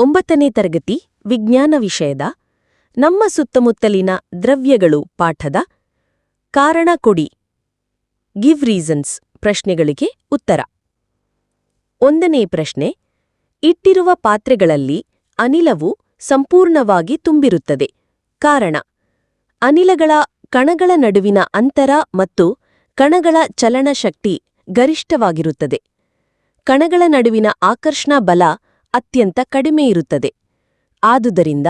ಒಂಬತ್ತನೇ ತರಗತಿ ವಿಜ್ಞಾನ ವಿಷಯದ ನಮ್ಮ ಸುತ್ತಮುತ್ತಲಿನ ದ್ರವ್ಯಗಳು ಪಾಠದ ಕಾರಣ ಕೊಡಿ. ಗಿವ್ ರೀಸನ್ಸ್ ಪ್ರಶ್ನೆಗಳಿಗೆ ಉತ್ತರ. ಒಂದನೇ ಪ್ರಶ್ನೆ, ಇಟ್ಟಿರುವ ಪಾತ್ರೆಗಳಲ್ಲಿ ಅನಿಲವು ಸಂಪೂರ್ಣವಾಗಿ ತುಂಬಿರುತ್ತದೆ. ಕಾರಣ, ಅನಿಲಗಳ ಕಣಗಳ ನಡುವಿನ ಅಂತರ ಮತ್ತು ಕಣಗಳ ಚಲನಶಕ್ತಿ ಗರಿಷ್ಠವಾಗಿರುತ್ತದೆ. ಕಣಗಳ ನಡುವಿನ ಆಕರ್ಷಣಾ ಬಲ ಅತ್ಯಂತ ಕಡಿಮೆ ಇರುತ್ತದೆ. ಆದುದರಿಂದ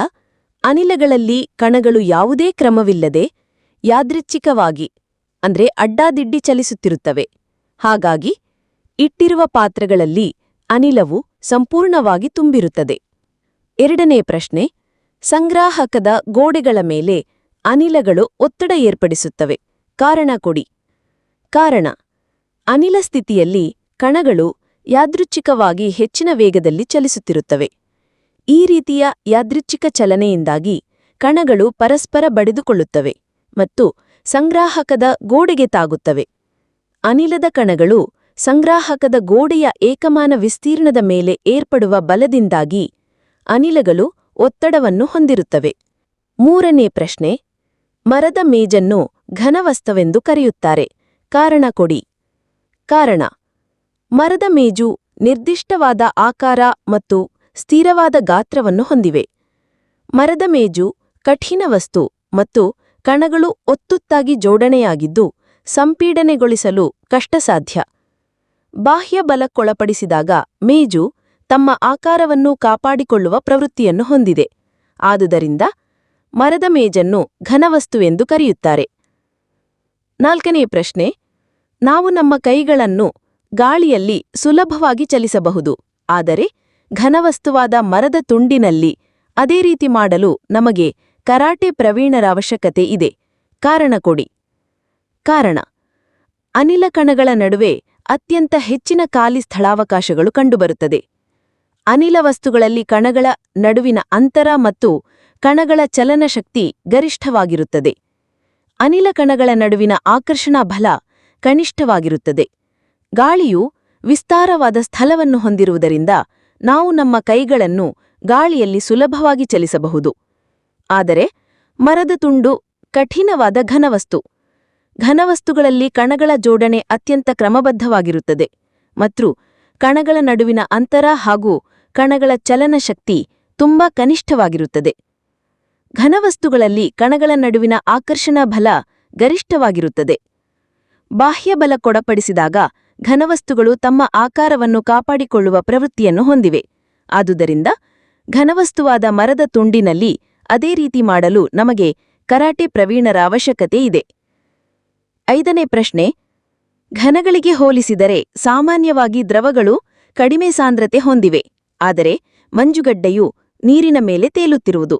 ಅನಿಲಗಳಲ್ಲಿ ಕಣಗಳು ಯಾವುದೇ ಕ್ರಮವಿಲ್ಲದೆ ಯಾದೃಚ್ಛಿಕವಾಗಿ, ಅಂದ್ರೆ ಅಡ್ಡಾದಿಡ್ಡಿ ಚಲಿಸುತ್ತಿರುತ್ತವೆ. ಹಾಗಾಗಿ ಇಟ್ಟಿರುವ ಪಾತ್ರಗಳಲ್ಲಿ ಅನಿಲವು ಸಂಪೂರ್ಣವಾಗಿ ತುಂಬಿರುತ್ತದೆ. ಎರಡನೇ ಪ್ರಶ್ನೆ, ಸಂಗ್ರಾಹಕದ ಗೋಡೆಗಳ ಮೇಲೆ ಅನಿಲಗಳು ಒತ್ತಡ ಏರ್ಪಡಿಸುತ್ತವೆ. ಕಾರಣ ಕೊಡಿ. ಕಾರಣ, ಅನಿಲ ಸ್ಥಿತಿಯಲ್ಲಿ ಕಣಗಳು ಯಾದೃಚ್ಛಿಕವಾಗಿ ಹೆಚ್ಚಿನ ವೇಗದಲ್ಲಿ ಚಲಿಸುತ್ತಿರುತ್ತವೆ. ಈ ರೀತಿಯ ಯಾದೃಚ್ಛಿಕ ಚಲನೆಯಿಂದಾಗಿ ಕಣಗಳು ಪರಸ್ಪರ ಬಡಿದುಕೊಳ್ಳುತ್ತವೆ ಮತ್ತು ಸಂಗ್ರಾಹಕದ ಗೋಡೆಗೆ ತಾಗುತ್ತವೆ. ಅನಿಲದ ಕಣಗಳು ಸಂಗ್ರಾಹಕದ ಗೋಡೆಯ ಏಕಮಾನ ವಿಸ್ತೀರ್ಣದ ಮೇಲೆ ಏರ್ಪಡುವ ಬಲದಿಂದಾಗಿ ಅನಿಲಗಳು ಒತ್ತಡವನ್ನು ಹೊಂದಿರುತ್ತವೆ. ಮೂರನೇ ಪ್ರಶ್ನೆ, ಮರದ ಮೇಜನ್ನು ಘನವಸ್ತವೆಂದು ಕರೆಯುತ್ತಾರೆ. ಕಾರಣ ಕೊಡಿ. ಕಾರಣ ಮರದ ಮೇಜು ನಿರ್ದಿಷ್ಟವಾದ ಆಕಾರ ಮತ್ತು ಸ್ಥಿರವಾದ ಗಾತ್ರವನ್ನು ಹೊಂದಿವೆ. ಮರದ ಮೇಜು ಕಠಿಣ ವಸ್ತು ಮತ್ತು ಕಣಗಳು ಒತ್ತುತ್ತಾಗಿ ಜೋಡಣೆಯಾಗಿದ್ದು ಸಂಪೀಡನೆಗೊಳಿಸಲು ಕಷ್ಟಸಾಧ್ಯ. ಬಾಹ್ಯ ಬಲಕ್ಕೊಳಪಡಿಸಿದಾಗ ಮೇಜು ತಮ್ಮ ಆಕಾರವನ್ನು ಕಾಪಾಡಿಕೊಳ್ಳುವ ಪ್ರವೃತ್ತಿಯನ್ನು ಹೊಂದಿದೆ. ಆದುದರಿಂದ ಮರದ ಮೇಜನ್ನು ಘನವಸ್ತುವೆಂದು ಕರೆಯುತ್ತಾರೆ. ನಾಲ್ಕನೇ ಪ್ರಶ್ನೆ, ನಾವು ನಮ್ಮ ಕೈಗಳನ್ನು ಗಾಳಿಯಲ್ಲಿ ಸುಲಭವಾಗಿ ಚಲಿಸಬಹುದು. ಆದರೆ ಘನವಸ್ತುವಾದ ಮರದ ತುಂಡಿನಲ್ಲಿ ಅದೇ ರೀತಿ ಮಾಡಲು ನಮಗೆ ಕರಾಟೆ ಪ್ರವೀಣರ ಅವಶ್ಯಕತೆ ಇದೆ. ಕಾರಣ ಕೊಡಿ. ಕಾರಣ. ಅನಿಲ ಕಣಗಳ ನಡುವೆ ಅತ್ಯಂತ ಹೆಚ್ಚಿನ ಖಾಲಿ ಸ್ಥಳಾವಕಾಶಗಳು ಕಂಡುಬರುತ್ತದೆ. ಅನಿಲ ವಸ್ತುಗಳಲ್ಲಿ ಕಣಗಳ ನಡುವಿನ ಅಂತರ ಮತ್ತು ಕಣಗಳ ಚಲನಶಕ್ತಿ ಗರಿಷ್ಠವಾಗಿರುತ್ತದೆ. ಅನಿಲ ಕಣಗಳ ನಡುವಿನ ಆಕರ್ಷಣಾ ಬಲ ಕನಿಷ್ಠವಾಗಿರುತ್ತದೆ. ಗಾಳಿಯು ವಿಸ್ತಾರವಾದ ಸ್ಥಳವನ್ನು ಹೊಂದಿರುವುದರಿಂದ ನಾವು ನಮ್ಮ ಕೈಗಳನ್ನು ಗಾಳಿಯಲ್ಲಿ ಸುಲಭವಾಗಿ ಚಲಿಸಬಹುದು. ಆದರೆ ಮರದ ತುಂಡು ಕಠಿಣವಾದ ಘನವಸ್ತು. ಘನವಸ್ತುಗಳಲ್ಲಿ ಕಣಗಳ ಜೋಡಣೆ ಅತ್ಯಂತ ಕ್ರಮಬದ್ಧವಾಗಿರುತ್ತದೆ. ಮತ್ತು ಕಣಗಳ ನಡುವಿನ ಅಂತರ ಹಾಗೂ ಕಣಗಳ ಚಲನಶಕ್ತಿ ತುಂಬಾ ಕನಿಷ್ಠವಾಗಿರುತ್ತದೆ. ಘನವಸ್ತುಗಳಲ್ಲಿ ಕಣಗಳ ನಡುವಿನ ಆಕರ್ಷಣಾ ಬಲ ಗರಿಷ್ಠವಾಗಿರುತ್ತದೆ. ಬಾಹ್ಯಬಲ ಕೊಡಪಡಿಸಿದಾಗ ಘನವಸ್ತುಗಳು ತಮ್ಮ ಆಕಾರವನ್ನು ಕಾಪಾಡಿಕೊಳ್ಳುವ ಪ್ರವೃತ್ತಿಯನ್ನು ಹೊಂದಿವೆ. ಆದುದರಿಂದ ಘನವಸ್ತುವಾದ ಮರದ ತುಂಡಿನಲ್ಲಿ ಅದೇ ರೀತಿ ಮಾಡಲು ನಮಗೆ ಕರಾಟೆ ಪ್ರವೀಣರ ಅವಶ್ಯಕತೆ ಇದೆ. ಐದನೇ ಪ್ರಶ್ನೆ, ಘನಗಳಿಗೆ ಹೋಲಿಸಿದರೆ ಸಾಮಾನ್ಯವಾಗಿ ದ್ರವಗಳು ಕಡಿಮೆ ಸಾಂದ್ರತೆ ಹೊಂದಿವೆ, ಆದರೆ ಮಂಜುಗಡ್ಡೆಯು ನೀರಿನ ಮೇಲೆ ತೇಲುತ್ತಿರುವುದು.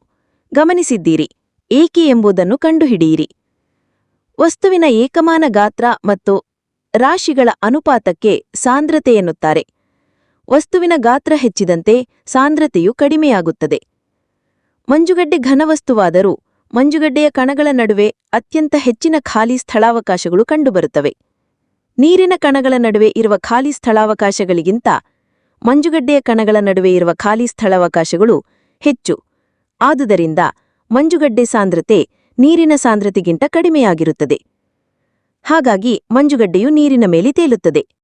ಗಮನಿಸಿದ್ದೀರಿ, ಏಕೆ ಎಂಬುದನ್ನು ಕಂಡುಹಿಡಿಯಿರಿ. ವಸ್ತುವಿನ ಏಕಮಾನ ಗಾತ್ರ ಮತ್ತು ರಾಶಿಗಳ ಅನುಪಾತಕ್ಕೆ ಸಾಂದ್ರತೆ ಎನ್ನುತ್ತಾರೆ ವಸ್ತುವಿನ ಗಾತ್ರ ಹೆಚ್ಚಿದಂತೆ ಸಾಂದ್ರತೆಯು ಕಡಿಮೆಯಾಗುತ್ತದೆ. ಮಂಜುಗಡ್ಡೆ ಘನವಸ್ತುವಾದರೂ ಮಂಜುಗಡ್ಡೆಯ ಕಣಗಳ ನಡುವೆ ಅತ್ಯಂತ ಹೆಚ್ಚಿನ ಖಾಲಿ ಸ್ಥಳಾವಕಾಶಗಳು ಕಂಡುಬರುತ್ತವೆ. ನೀರಿನ ಕಣಗಳ ನಡುವೆ ಇರುವ ಖಾಲಿ ಸ್ಥಳಾವಕಾಶಗಳಿಗಿಂತ ಮಂಜುಗಡ್ಡೆಯ ಕಣಗಳ ನಡುವೆ ಇರುವ ಖಾಲಿ ಸ್ಥಳಾವಕಾಶಗಳು ಹೆಚ್ಚು. ಆದುದರಿಂದ ಮಂಜುಗಡ್ಡೆ ಸಾಂದ್ರತೆ ನೀರಿನ ಸಾಂದ್ರತೆಗಿಂತ ಕಡಿಮೆಯಾಗಿರುತ್ತದೆ. ಹಾಗಾಗಿ ಮಂಜುಗಡ್ಡೆಯು ನೀರಿನ ಮೇಲೆ ತೇಲುತ್ತದೆ.